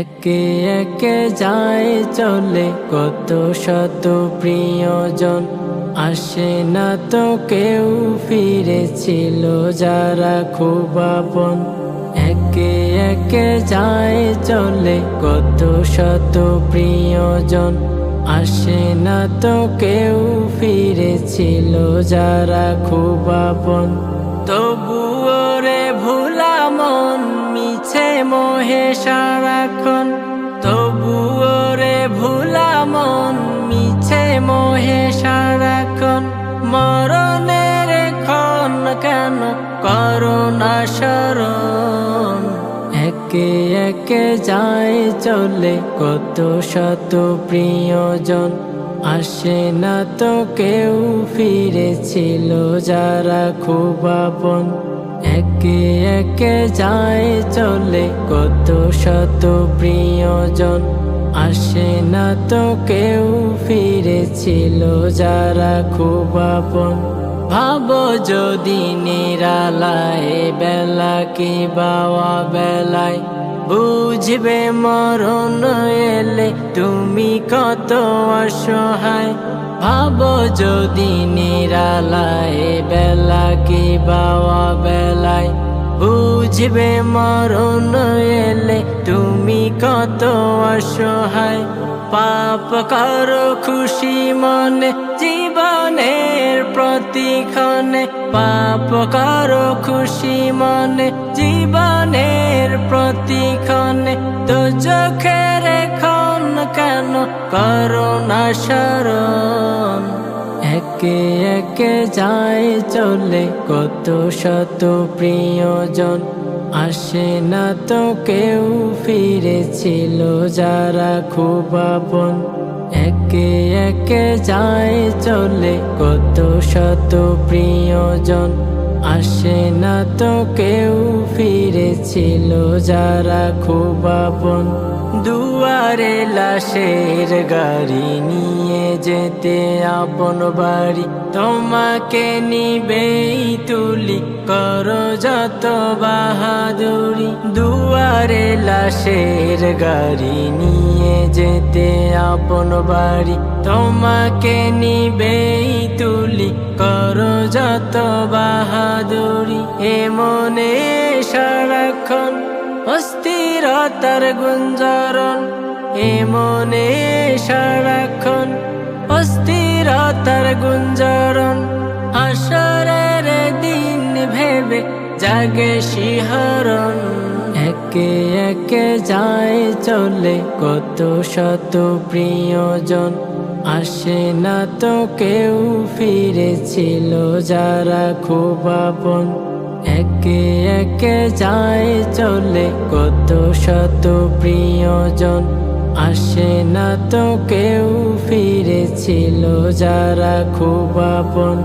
একে একে যায় চলে। কত শত প্রিয়জন আসে না তো কেউ ফিরেছিল যারা খুব আপন। একে একে যায় চলে। কত শত প্রিয়জন আসে না তো কেউ ফিরেছিল যারা খুব আপন। তবুও রে ভোলা মন মিছে মোহে সারাক্ষণ তবুও রে ভোলা মন, মিছে মোহে সারাক্ষণ। মরণের ক্ষণ কেন করুণা শরণ একে একে যায় চলে কত শত প্রিয়জন। আসে না তো কেউ ফিরেছিল যারা খুব আপন। একে একে যায় চলে কত শত প্রিয়জন। আসে না তো কেউ, ফিরেছিল যারা খুব আপন। ভাবো যদি নিরালায়, বেলা কি বাওয়া বেলায় বুঝবে মরণ এলে তুমি কত অসহায়। ভাব যদি নিরালায়, বেলা কি বাওয়া বেলায় বুঝবে মরণ কত অসহায়, পাপ করো খুশি মনে, জীবনের প্রতিক্ষণে। পাপ করো খুশি মনে, জীবনের প্রতিক্ষণে। তো চোখের এখন কেন করো না শরণ একে একে যায় চলে কত শত প্রিয়জন। আসে না তো কেউ ফিরেছিল যারা খুব আপন। একে একে যায় চলে কত শত প্রিয়জন। আসে না তো কেউ ফিরেছিল যারা খুব আপন। দুয়ারে লাশের গাড়ি নিয়ে যেতে আপন বাড়ি। তোমাকে নিবেই তুলি, করো যত বাহাদুরি। দুয়ারে লাশের গাড়ি নিয়ে যেতে আপন বাড়ি। তোমাকে নিবেই তুলি, করো যত বাহাদুরি। এ মনে সারাক্ষণ অস্থিরতার গুঞ্জরণ। এ মনে সারাক্ষণ অস্থিরতার গুঞ্জরণ। আসরের দিন ভেবে জাগে শিহরণ। একে একে যায় চলে কত শত প্রিয়জন। আসে না তো কেউ ফিরেছিল যারা খুব আপন। একে একে যায় চলে কত শত প্রিয়জন। আসে না তো কেউ ফিরেছিল যারা খুব আপন।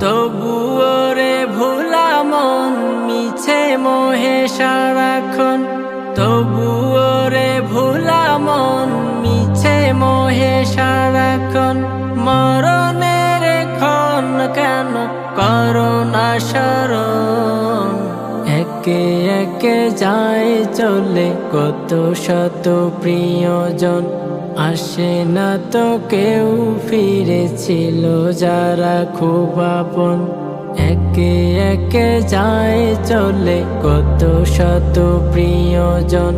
তবুও রে ভোলা মন, মিছে মোহে সারাক্ষণ। তবুও রে ভোলা মন, মিছে মোহে সারাক্ষণ। মরণের ক্ষণ কেন করোনা শরণ? একে যায় চলে? কত শত প্রিয়জন আসে না তো কেউ ফিরেছিল যারা খুব আপন। একে একে যায় চলে, কত শত প্রিয়জন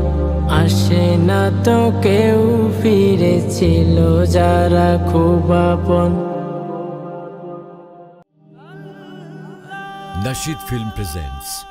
আসে না তো কেউ ফিরেছিল যারা খুব আপন। Nashid Film presents